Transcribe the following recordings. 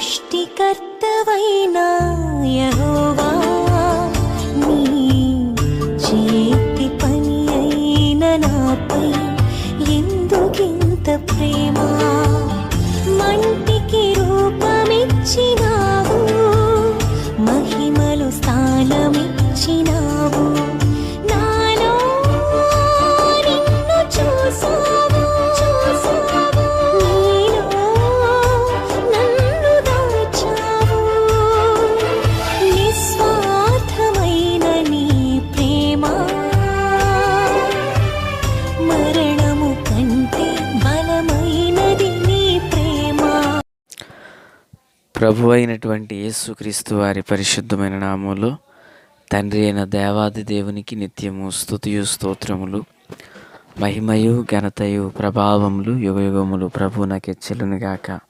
సృష్టికర్తవైనా యహోవా. ప్రభు అయినటువంటి యేసుక్రీస్తు వారి పరిశుద్ధమైన నామములు తండ్రి అయిన దేవాది దేవునికి నిత్యము స్తుతియు స్తోత్రములు మహిమయు ఘనతయు ప్రభావములు యుగయుగములు ప్రభు నాకు గాక.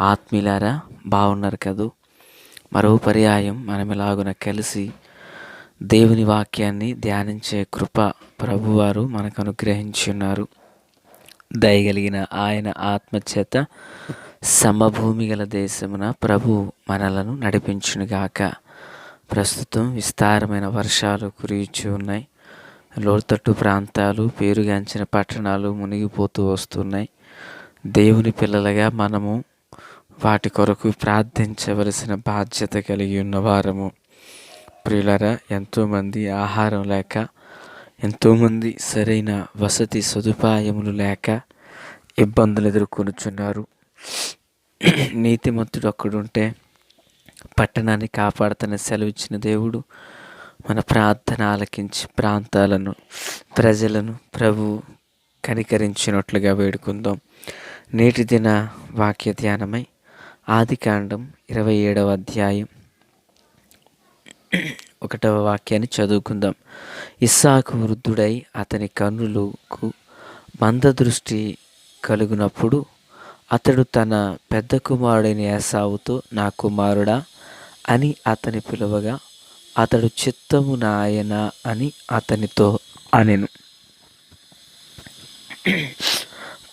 ఆత్మీయులారా బాగున్నారు కదూ? మరో పర్యాయం మనం ఇలాగున కలిసి దేవుని వాక్యాన్ని ధ్యానించే కృప ప్రభువారు మనకు అనుగ్రహించున్నారు. దయగలిగిన ఆయన ఆత్మచేత సమభూమి గల దేశమున ప్రభు మనలను నడిపించునుగాక. ప్రస్తుతం విస్తారమైన వర్షాలు కురిచి ఉన్నాయి. లోతట్టు ప్రాంతాలు పేరుగాంచిన పట్టణాలు మునిగిపోతూ వస్తున్నాయి. దేవుని పిల్లలుగా మనము వాటి కొరకు ప్రార్థించవలసిన బాధ్యత కలిగి ఉన్నవారము ప్రియులరా ఎంతోమంది ఆహారం లేక ఎంతోమంది సరైన వసతి సదుపాయములు లేక ఇబ్బందులు ఎదుర్కొనుచున్నారు. నీతిమంతుడు ఒక్కడుంటే పట్టణాన్ని కాపాడుతున్న సెలవిచ్చిన దేవుడు మన ప్రార్థన ఆలకించి ప్రాంతాలను ప్రజలను ప్రభు కనికరించినట్లుగా వేడుకుందాం. నేటి దిన వాక్య ధ్యానమై ఆది కాండం ఇరవై ఏడవ అధ్యాయం ఒకటవ వాక్యాన్ని చదువుకుందాం. ఇస్సాకు వృద్ధుడై అతని కన్నులకు మందదృష్టి కలుగునప్పుడు అతడు తన పెద్ద కుమారుడైన యాసావుతో నా కుమారుడా అని అతని పిలువగా అతడు చిత్తము నాయన అని అతనితో అనెను.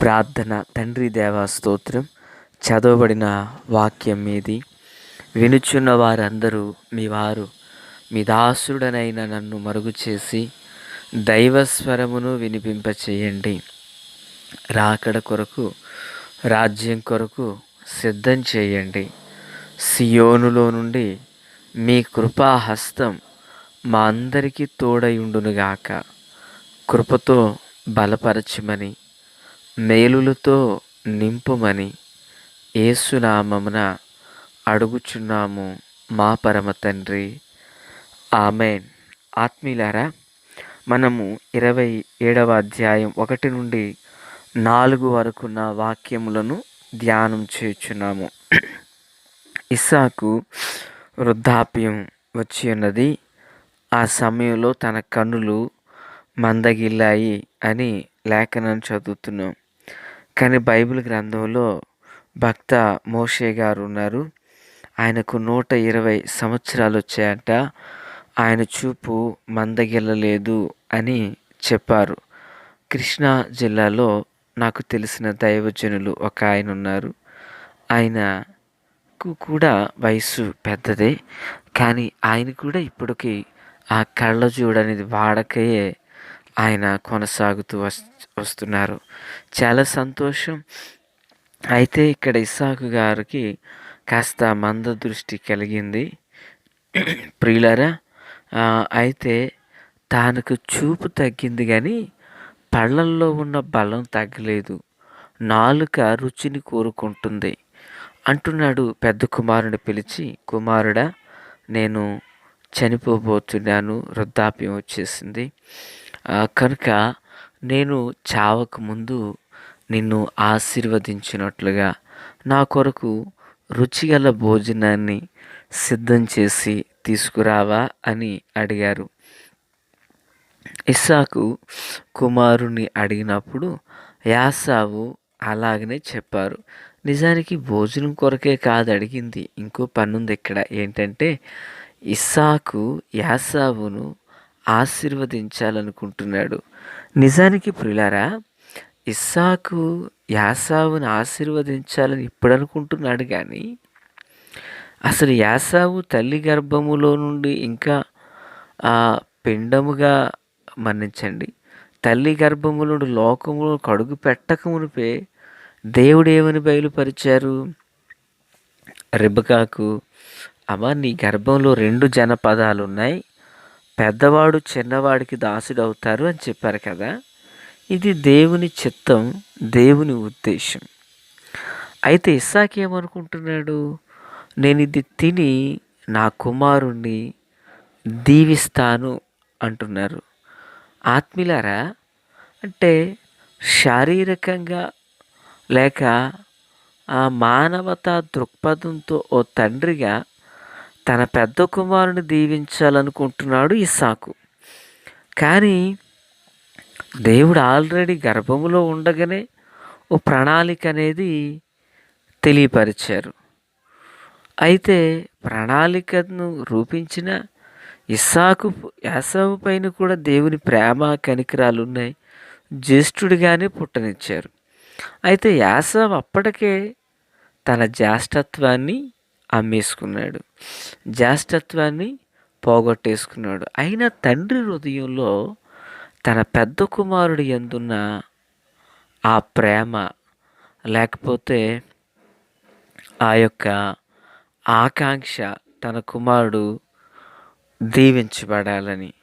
ప్రార్థన తండ్రి దేవా స్తోత్రం చదవబడిన వాక్యం మీది. వినుచున్న వారందరూ మీ వారు మీ దాసుడనైన నన్ను మరుగు చేసి దైవస్వరమును వినిపింపచేయండి. రాకడ కొరకు రాజ్యం కొరకు సిద్ధం చేయండి. సియోనులో నుండి మీ కృపాహస్తం మా అందరికీ తోడయుండునుగాక. కృపతో బలపరచమని మేలులతో నింపుమని ఏసునామమున అడుగుచున్నాము మా పరమ తండ్రి. ఆమెన్. ఆత్మీయులారా మనము ఇరవై ఏడవ అధ్యాయం ఒకటి నుండి నాలుగు వరకున్న వాక్యములను ధ్యానం చేయుచున్నాము. ఇస్సాకు వృద్ధాప్యం వచ్చి ఉన్నది. ఆ సమయంలో తన కన్నులు మందగిల్లాయి అని లేఖనం చదువుతున్నాం. కానీ బైబిల్ గ్రంథంలో భక్త మోషే గారు ఉన్నారు. ఆయనకు నూట ఇరవై సంవత్సరాలు వచ్చాయట. ఆయన చూపు మందగిల్లలేదు అని చెప్పారు. కృష్ణా జిల్లాలో నాకు తెలిసిన దైవజనులు ఒక ఆయన ఉన్నారు. ఆయనకు కూడా వయసు పెద్దదే కానీ ఆయన కూడా ఇప్పటికి ఆ కళ్ళజోడు అనేది వాడకయే ఆయన కొనసాగుతూ వస్తున్నారు. చాలా సంతోషం. అయితే ఇక్కడ ఇసాకు గారికి కాస్త మంద దృష్టి కలిగింది. ప్రియులరా అయితే తనకు చూపు తగ్గింది కానీ పళ్ళల్లో ఉన్న బలం తగ్గలేదు. నాలుక రుచిని కోరుకుంటుంది. అంటున్నాడు పెద్ద కుమారుని పిలిచి కుమారుడా నేను చనిపోబోతున్నాను వృద్ధాప్యం వచ్చేసింది. కనుక నేను చావక ముందు నిన్ను ఆశీర్వదించినట్లుగా నా కొరకు రుచిగల భోజనాన్ని సిద్ధం చేసి తీసుకురావా? అని అడిగారు. ఇస్సాకు కుమారుని అడిగినప్పుడు యాసావు అలాగనే చెప్పారు. నిజానికి భోజనం కొరకే కాదు అడిగింది. ఇంకో పన్నుంది ఇక్కడ ఏంటంటే ఇస్సాకు యాసావును ఆశీర్వదించాలనుకుంటున్నాడు. నిజానికి ప్రిలారా ఇస్సాకు యాసావును ఆశీర్వదించాలని ఇప్పుడు అనుకుంటున్నాడు కానీ అసలు యాసావు తల్లి గర్భములో నుండి ఇంకా ఆ పిండముగా మన్నించండి. తల్లి గర్భము లోకములు కడుగు పెట్టక మునిపే దేవుడు ఏమని బయలుపరిచారు? రిబకాకు అమ్మ నీ గర్భంలో రెండు జనపదాలు ఉన్నాయి పెద్దవాడు చిన్నవాడికి దాసుడవుతారు అని చెప్పారు కదా. ఇది దేవుని చిత్తం దేవుని ఉద్దేశం. అయితే ఇస్సాకి ఏమనుకుంటున్నాడు? నేను ఇది తిని నా కుమారుణ్ణి దీవిస్తాను అంటున్నారు. ఆత్మీలారా అంటే శారీరకంగా లేక ఆ మానవతా దృక్పథంతో ఓ తండ్రిగా తన పెద్ద కుమారుని దీవించాలనుకుంటున్నాడు ఇసాకు కానీ దేవుడు ఆల్రెడీ గర్భములో ఉండగానే ఓ ప్రణాళిక అనేది తెలియపరిచారు. అయితే ప్రణాళికను రూపించిన ఇస్సాకు యాసవు పైన కూడా దేవుని ప్రేమ కనికరాలు ఉన్నాయి. జ్యేష్ఠుడిగానే పుట్టనిచ్చారు. అయితే యాసవ్ అప్పటికే తన జ్యేష్ఠత్వాన్ని అమ్మేసుకున్నాడు. జ్యేష్ఠత్వాన్ని పోగొట్టేసుకున్నాడు. అయినా తండ్రి హృదయంలో తన పెద్ద కుమారుడు ఎందున్న ఆ ప్రేమ లేకపోతే ఆ యొక్క ఆకాంక్ష తన కుమారుడు దీవించబడాలని.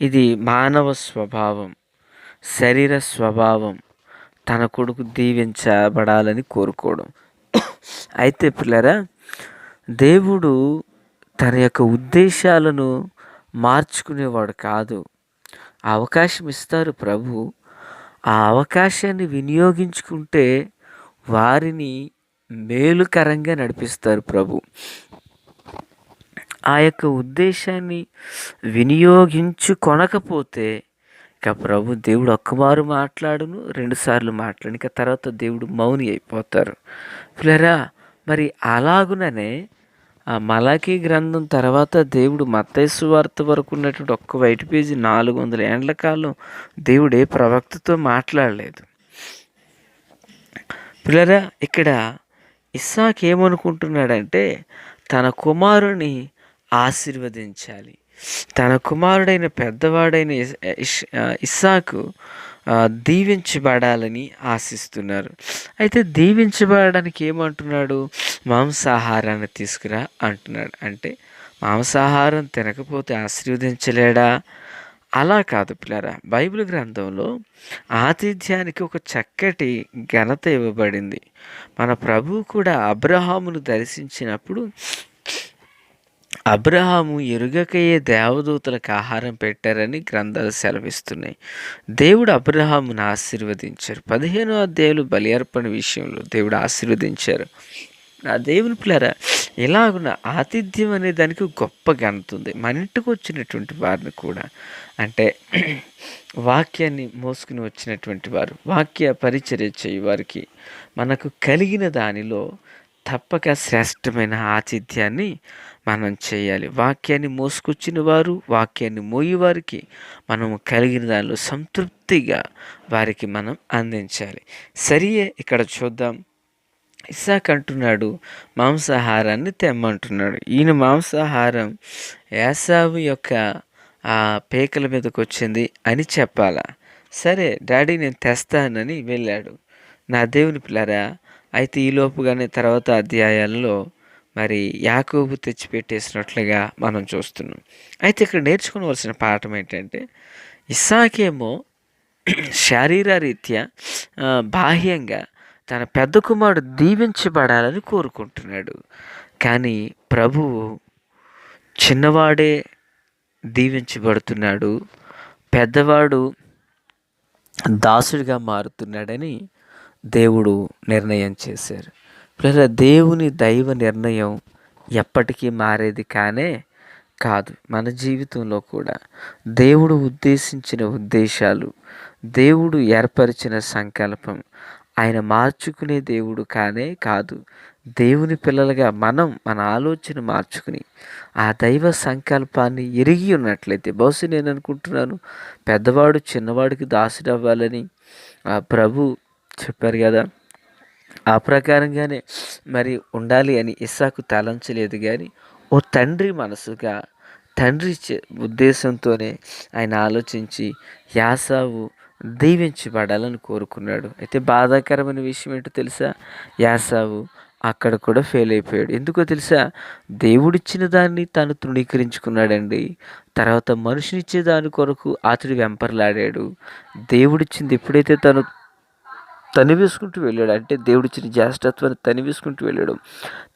ఇది మానవ స్వభావం శరీర స్వభావం తన కొడుకు దీవించబడాలని కోరుకోవడం. అయితే పిల్లరా దేవుడు తన యొక్క ఉద్దేశాలను మార్చుకునేవాడు కాదు. అవకాశం ఇస్తారు ప్రభు. ఆ అవకాశాన్ని వినియోగించుకుంటే వారిని మేలుకరంగా నడిపిస్తారు ప్రభు. ఆ యొక్క ఉద్దేశాన్ని వినియోగించుకొనకపోతే ఇక ప్రభు దేవుడు ఒక్కమారు మాట్లాడును రెండుసార్లు మాట్లాడు ఇక తర్వాత దేవుడు మౌని అయిపోతారు. పిల్లరా మరి అలాగుననే ఆ మలాఖీ గ్రంథం తర్వాత దేవుడు మత్తైసు వార్త వరకు ఉన్నటువంటి ఒక్క వైట్ పేజీ నాలుగు వందల ఏండ్ల కాలం దేవుడు ఏ ప్రవక్తతో మాట్లాడలేదు. పిల్లరా ఇక్కడ ఇస్సాక్ ఏమనుకుంటున్నాడంటే తన కుమారుని ఆశీర్వదించాలి. తన కుమారుడైన పెద్దవాడైన ఇస్సాకు దీవించబడాలని ఆశిస్తున్నారు. అయితే దీవించబడడానికి ఏమంటున్నాడు? మాంసాహారాన్ని తీసుకురా అంటున్నాడు. అంటే మాంసాహారం తినకపోతే ఆశీర్వదించలేడా? అలా కాదు పిల్లరా. బైబిల్ గ్రంథంలో ఆతిథ్యానికి ఒక చక్కటి ఘనత ఇవ్వబడింది. మన ప్రభువు కూడా అబ్రహామును దర్శించినప్పుడు అబ్రహాము ఎరుగకయే దేవదూతలకు ఆహారం పెట్టారని గ్రంథాలు సెలవిస్తున్నాయి. దేవుడు అబ్రహామును ఆశీర్వదించారు. పదిహేను అధ్యాయులు బలి అర్పణ విషయంలో దేవుడు ఆశీర్వదించారు. నా దేవుని పిల్లరా ఇలాగున్న ఆతిథ్యం అనే దానికి గొప్ప ఘనత మన ఇంటికి వచ్చినటువంటి వారిని కూడా అంటే వాక్యాన్ని మోసుకుని వచ్చినటువంటి వారు వాక్య పరిచర్య చేయి వారికి మనకు కలిగిన దానిలో తప్పక శ్రేష్టమైన ఆతిథ్యాన్ని మనం చేయాలి. వాక్యాన్ని మోసుకొచ్చిన వారు వాక్యాన్ని మోయేవారికి మనము కలిగిన దానిలో సంతృప్తిగా వారికి మనం అందించాలి. సరియే ఇక్కడ చూద్దాం. ఇసాక్ అంటున్నాడు మాంసాహారాన్ని తెమ్మంటున్నాడు. ఈయన మాంసాహారం యాసావు యొక్క ఆ పేకల మీదకి వచ్చింది అని చెప్పాలా? సరే డాడీ నేను తెస్తానని వెళ్ళాడు. నా దేవుని పిల్లరా అయితే ఈ లోపుగానే తర్వాత అధ్యాయాలలో మరి యాకోబు తెచ్చిపెట్టేసినట్లుగా మనం చూస్తున్నాం. అయితే ఇక్కడ నేర్చుకోవలసిన పాఠం ఏంటంటే ఇస్సాకేమో శారీరరీత్యా బాహ్యంగా తన పెద్ద కుమారుడు దీవించబడాలని కోరుకుంటున్నాడు. కానీ ప్రభువు చిన్నవాడే దీవించబడుతున్నాడు పెద్దవాడు దాసుడిగా మారుతున్నాడని దేవుడు నిర్ణయం చేశారు. లేదా దేవుని దైవ నిర్ణయం ఎప్పటికీ మారేది కానే కాదు మన జీవితంలో కూడా. దేవుడు ఉద్దేశించిన ఉద్దేశాలు దేవుడు ఏర్పరిచిన సంకల్పం ఆయన మార్చుకునే దేవుడు కానే కాదు. దేవుని పిల్లలుగా మనం మన ఆలోచన మార్చుకుని ఆ దైవ సంకల్పాన్ని ఎరిగి ఉన్నట్లయితే బహుశా నేను అనుకుంటున్నాను పెద్దవాడు చిన్నవాడికి దాసుడవ్వాలని ఆ ప్రభు చెప్పారు కదా. ఆ ప్రకారంగానే మరి ఉండాలి అని ఇస్సాకు తలంచలేదు కానీ ఓ తండ్రి మనసుగా తండ్రి చే- ఉద్దేశంతోనే ఆయన ఆలోచించి యాసావు దీవించబడాలని కోరుకున్నాడు. అయితే బాధాకరమైన విషయం ఏంటో తెలుసా? యాసావు అక్కడ కూడా ఫెయిల్ అయిపోయాడు. ఎందుకో తెలుసా? దేవుడిచ్చిన దాన్ని తను తృణీకరించుకున్నాడండి. తర్వాత మనిషినిచ్చే దాని కొరకు అతడు వెంపర్లాడాడు. దేవుడిచ్చింది ఎప్పుడైతే తను తనివేసుకుంటూ వెళ్ళాడు. అంటే దేవుడిచ్చిన జ్యేష్ఠత్వాన్ని తనివేసుకుంటూ వెళ్ళాడు.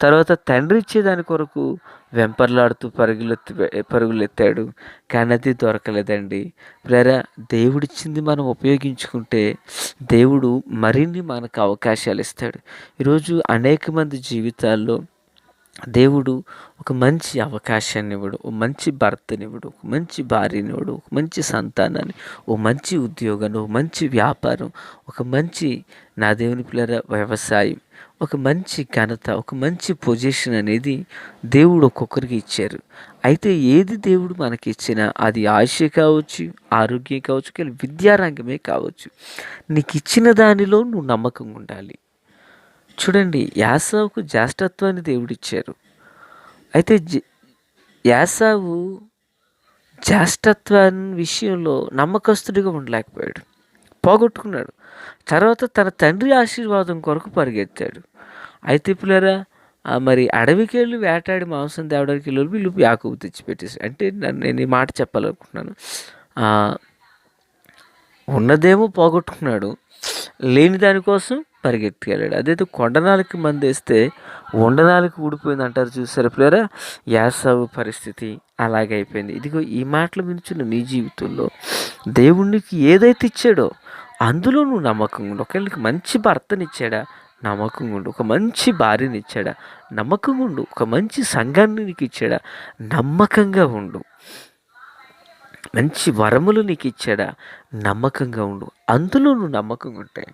తర్వాత తండ్రి ఇచ్చే దాని కొరకు వెంపర్లాడుతూ పరుగులెత్తి పరుగులెత్తాడు. కానీ అది దొరకలేదండి. ప్రేరా దేవుడిచ్చింది మనం ఉపయోగించుకుంటే దేవుడు మరిన్ని మనకు అవకాశాలు ఇస్తాడు ఈరోజు అనేక మంది జీవితాల్లో దేవుడు ఒక మంచి అవకాశాన్ని ఇవ్వడు ఒక మంచి భర్తనివ్వడు ఒక మంచి భార్యనివ్వడు ఒక మంచి సంతానాన్ని ఓ మంచి ఉద్యోగాన్ని ఓ మంచి వ్యాపారం ఒక మంచి నా దేవుని పిల్లల వ్యవసాయం ఒక మంచి ఘనత ఒక మంచి పొజిషన్ అనేది దేవుడు ఒక్కొక్కరికి ఇచ్చారు. అయితే ఏది దేవుడు మనకి ఇచ్చినా అది ఆశ కావచ్చు ఆరోగ్యం కావచ్చు కానీ విద్యారంగమే కావచ్చు. నీకు ఇచ్చిన దానిలో నువ్వు నమ్మకంగా ఉండాలి. చూడండి యాసావుకు జ్యేష్ఠత్వాన్ని దేవుడిచ్చారు. అయితే జ- యాసావు జ్యేష్ఠత్వాన్ని విషయంలో నమ్మకస్తుడిగా ఉండలేకపోయాడు. పోగొట్టుకున్నాడు. తర్వాత తన తండ్రి ఆశీర్వాదం కొరకు పరిగెత్తాడు. అయితే పిల్లరా మరి అడవికి వెళ్ళి వేటాడి మాంసం తేవడానికి వెళ్ళి వీళ్ళు యాకూబు తెచ్చిపెట్టేసి అంటే నన్ను నేను ఈ మాట చెప్పాలనుకుంటున్నాను. ఉన్నదేమో పోగొట్టుకున్నాడు. లేని దానికోసం పరిగెత్తుకెళ్ళాడు. అదేదో కొండనాలకి మందేస్తే ఉండనాలకి ఊడిపోయింది అంటారు చూసారు పిల్లరా యాసవు పరిస్థితి అలాగే అయిపోయింది. ఇదిగో ఈ మాటలు వినిచున్న నీ జీవితంలో దేవునికి ఏదైతే ఇచ్చాడో అందులో నువ్వు నమ్మకంగా ఉండు. ఒకళ్ళకి మంచి భర్తనిచ్చాడా? నమ్మకంగా ఉండు. ఒక మంచి భార్యని ఇచ్చాడా నమ్మకంగా ఉండు. ఒక మంచి సంఘాన్ని నీకు ఇచ్చాడా? నమ్మకంగా ఉండు. మంచి వరములు నీకు ఇచ్చాడా నమ్మకంగా ఉండు. అందులో నువ్వు నమ్మకంగా ఉంటే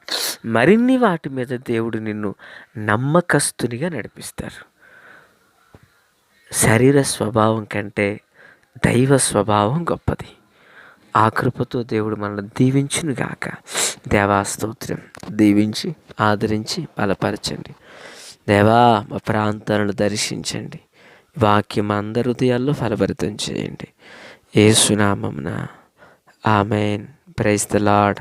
మరిన్ని వాటి మీద దేవుడు నిన్ను నమ్మకస్తునిగా నడిపిస్తారు. శరీర స్వభావం కంటే దైవ స్వభావం గొప్పది. ఆ కృపతో దేవుడు మనల్ని దీవించును గాక. దేవాస్తోత్రం దీవించి ఆదరించి బలపరచండి. దేవా మా ప్రాంతాలను దర్శించండి. వాక్యం అందరి హృదయాల్లో ఫలభరితం చేయండి. ఏసునామమున ఆమెన్. Praise the Lord